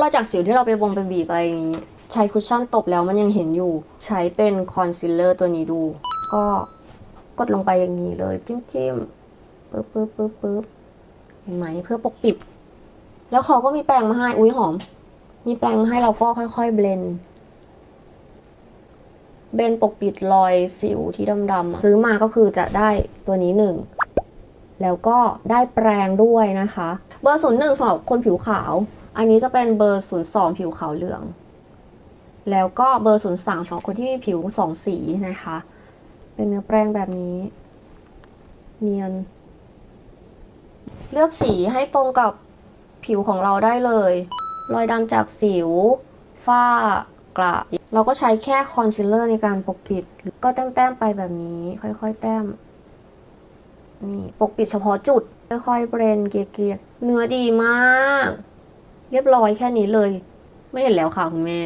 รอยจากสิวที่เราไปบงไปบีบอะไรอย่างนี้ ใช้คุชชั่นตบแล้วมันยังเห็นอยู่ ใช้เป็นคอนซีลเลอร์ตัวนี้ดู ก็กดลงไปอย่างนี้เลยจิ้มจิ้มๆปึ๊บปึ๊บปึ๊บปึ๊บเห็นไหมเพื่อปกปิด แล้วเขาก็มีแปรงมาให้อุ้ยหอม มีแปรงมาให้เราก็ค่อยๆเบลนเบลนปกปิดรอยสิวที่ดำๆซื้อมาก็คือจะได้ตัวนี้หนึ่ง แล้วก็ได้แปรงด้วยนะคะ เบอร์ศูนย์หนึ่งสำหรับคนผิวขาว อันนี้จะเป็นเบอร์ศูนย์สองผิวขาวเหลือง แล้วก็เบอร์ศูนย์สามสำหรับคนที่มีผิวสองสีนะคะ เป็นเนื้อแป้งแบบนี้ เนียน เลือกสีให้ตรงกับผิวของเราได้เลย รอยดำจากสิว ฝ้ากระเราก็ใช้แค่คอนซีลเลอร์ในการปกปิด ก็แต้มๆไปแบบนี้ ค่อยๆ แต้ม นี่ ปกปิดเฉพาะจุด ค่อยๆเบรนเกลี่ยๆเนื้อดีมาก เรียบร้อยแค่นี้เลย ไม่เห็นแล้วค่ะคุณแม่